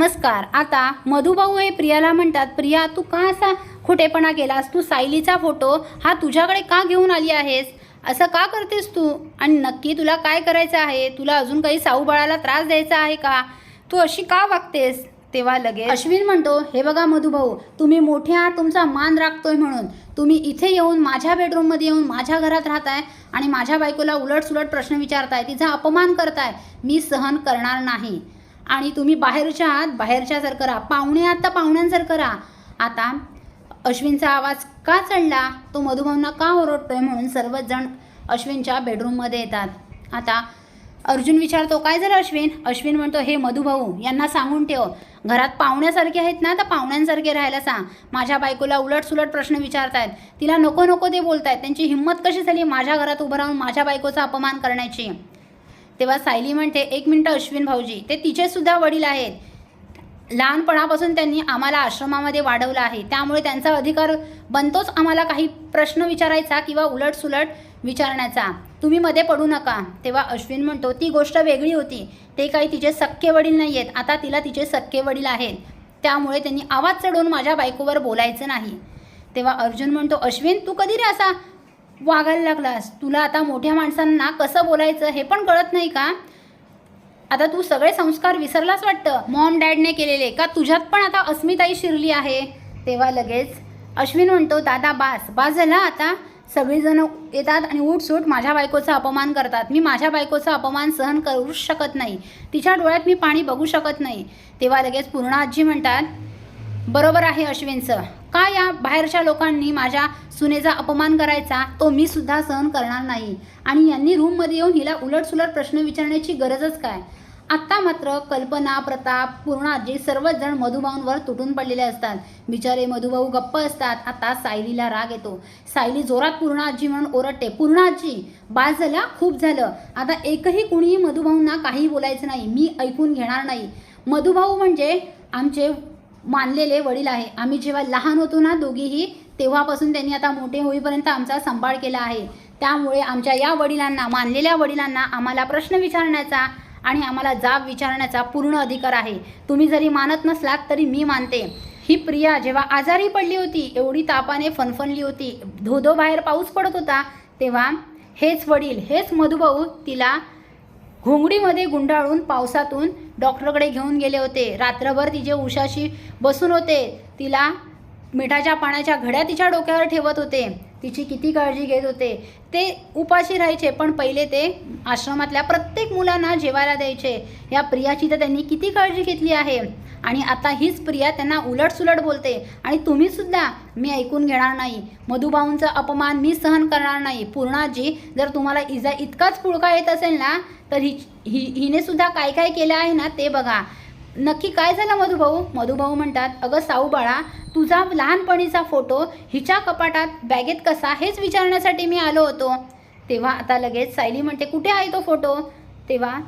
नमस्कार. आता मधुभाऊ हे प्रियाला म्हणतात प्रिया तू का असा खोटेपणा केलास? तू सायलीचा फोटो हा तुझ्याकडे का घेऊन आली आहेस? असं का करतेस तू? आणि नक्की तुला काय करायचं आहे? तुला अजून काही साऊ बाळाला त्रास द्यायचा आहे का? तू अशी का वागतेस? तेव्हा लगेच अश्विन म्हणतो हे बघा मधुभाऊ तुम्ही मोठे आहात तुमचा मान राखतोय म्हणून. तुम्ही इथे येऊन माझ्या बेडरूममध्ये येऊन माझ्या घरात राहताय आणि माझ्या बायकोला उलट सुलट प्रश्न विचारताय. तिचा अपमान करताय. मी सहन करणार नाही. आणि तुम्ही बाहेरच्या आहात बाहेरच्यासारखं राहा. पाहुणे आहात तर पाहुण्यांसारखं राहा. आता अश्विनचा आवाज का चढला? तो मधुभावना का ओरडतोय म्हणून सर्वच जण अश्विनच्या बेडरूममध्ये येतात. आता अर्जुन विचारतो काय झालं अश्विन? अश्विन म्हणतो हे मधुभाऊ यांना सांगून ठेव. घरात पाहुण्यासारखे आहेत ना तर पाहुण्यांसारखे राहायला सांग. माझ्या बायकोला उलटसुलट प्रश्न विचारतायत. तिला नको नको ते बोलतायत. त्यांची हिंमत कशी झाली माझ्या घरात उभं राहून माझ्या बायकोचा अपमान करण्याची? तेव्हा सायली म्हणते एक मिनटं अश्विन भाऊजी ते तिचेसुद्धा वडील आहेत. लहानपणापासून त्यांनी आम्हाला आश्रमामध्ये वाढवलं आहे. त्यामुळे त्यांचा अधिकार बनतोच आम्हाला काही प्रश्न विचारायचा किंवा उलट सुलट विचारण्याचा. तुम्ही मध्ये पडू नका. तेव्हा अश्विन म्हणतो ती गोष्ट वेगळी होती. ते काही तिचे सक्के वडील नाही आहेत आता तिला तिचे सक्के वडील आहेत. त्यामुळे त्यांनी आवाज चढवून माझ्या बायकोवर बोलायचं नाही. तेव्हा अर्जुन म्हणतो अश्विन तू कधी रे असा वागायला लागलास. तुला आता मोठ्या माणसांना कसं बोलायचं हे पण कळत नाही का? आता तू सगळे संस्कार विसरलाच वाटतं? मॉम डॅडने केलेले. का तुझ्यात पण आता अस्मिताई शिरली आहे? तेव्हा लगेच अश्विन म्हणतो दादा बास. बास झाला आता. सगळीजणं येतात आणि उठसूट माझ्या बायकोचा अपमान करतात. मी माझ्या बायकोचा अपमान सहन करू शकत नाही. तिच्या डोळ्यात मी पाणी बघू शकत नाही. तेव्हा लगेच पूर्ण आजी म्हणतात बरोबर आहे अश्विनचं. का या बाहेरच्या लोकांनी माझ्या सुनेचा अपमान करायचा? तो मी सुद्धा सहन करणार नाही. आणि यांनी रूममध्ये येऊन हिला उलटसुलट प्रश्न विचारण्याची गरजच काय? आत्ता मात्र कल्पना प्रताप पूर्णाजी सर्वच जण मधुभाऊंवर तुटून पडलेले असतात. बिचारे मधुभाऊ गप्प असतात. आता सायलीला राग येतो. सायली जोरात पूर्णाजी म्हणून ओरडते पूर्णाजी बाळ झाला? खूप झालं. आता एकही कुणीही मधुभाऊंना काही बोलायचं नाही. मी ऐकून घेणार नाही. मधुभाऊ म्हणजे आमचे मानलेले वडील आहे. आम्ही जेव्हा लहान होतो ना दोघीही तेव्हापासून त्यांनी आता मोठे होईपर्यंत आमचा सांभाळ केला आहे. त्यामुळे आमच्या या वडिलांना मानलेल्या वडिलांना आम्हाला प्रश्न विचारण्याचा आणि आम्हाला जाब विचारण्याचा पूर्ण अधिकार आहे. तुम्ही जरी मानत नसलात तरी मी मानते. ही प्रिया जेव्हा आजारी पडली होती एवढी तापाने फनफनली होती धोधो बाहेर पाऊस पडत होता तेव्हा हेच वडील हेच मधुभाऊ तिला घोंगडीमध्ये गुंडाळून पावसातून डॉक्टरकडे घेऊन गेले होते. रात्रभर तिचे उशाशी बसून होते. तिला मिठाच्या पाण्याच्या घड्या तिच्या डोक्यावर ठेवत होते. तिची किती काळजी घेत होते ते उपाशी राहायचे पण पहिले ते आश्रमातल्या प्रत्येक मुलांना जेवायला द्यायचे. या प्रियाची तर त्यांनी किती काळजी घेतली आहे. आणि आता हीच प्रिया त्यांना उलटसुलट बोलते आणि तुम्हीसुद्धा मी ऐकून घेणार नाही. मधुभाऊंचा अपमान मी सहन करणार नाही. पूर्णाजी जर तुम्हाला इजा इतकाच पुळका येत असेल ना तर हि हि हिने सुद्धा काय काय केलं आहे ना ते बघा. नक्की काय झालं मधुभाऊ? मधुभाऊ म्हणतात अगं साऊ बाळा तुझा लहानपणीचा फोटो हिच्या कपाटात बॅगेत कसा हेच विचारण्यासाठी मी आलो होतो. तेव्हा आता लगेच सायली म्हणते कुठे आहे तो फोटो? तेव्हा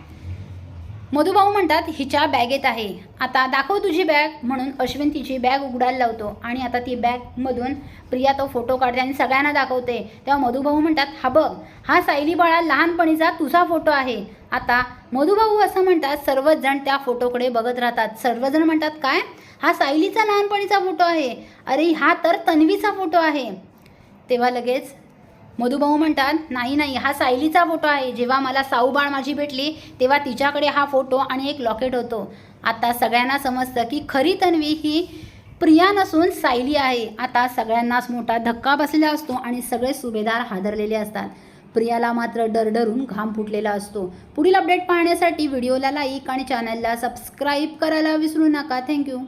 मधुभाऊ म्हणतात हिच्या बॅगेत आहे. आता दाखव तुझी बॅग म्हणून अश्विन तिची बॅग उघडायला लावतो. आणि आता ती बॅगमधून प्रिया तो फोटो काढते आणि सगळ्यांना दाखवते. तेव्हा मधुभाऊ म्हणतात हा बघ हा सायली बाळा लहानपणीचा तुझा फोटो आहे. आता मधुभाऊ असं म्हणतात सर्वच जण त्या फोटोकडे बघत राहतात. सर्वजण म्हणतात काय? हा सायलीचा लहानपणीचा फोटो आहे. अरे हा तर तन्वीचा फोटो आहे. तेव्हा लगेच मधुभाऊ म्हणतात नाही नाही हा सायलीचा फोटो आहे. जेव्हा मला साऊबाळ माझी भेटली तेव्हा तिच्याकडे हा फोटो आणि एक लॉकेट होतो. आता सगळ्यांना समजतं की खरी तन्वी ही प्रिया नसून सायली आहे. आता सगळ्यांनाच मोठा धक्का बसलेला असतो आणि सगळे सुभेदार हादरलेले असतात. प्रियाला मात्र डरडरून घाम फुटलेला असतो. पुढील अपडेट पाहण्यासाठी व्हिडिओला लाईक आणि चॅनलला सबस्क्राईब करायला विसरू नका. थँक्यू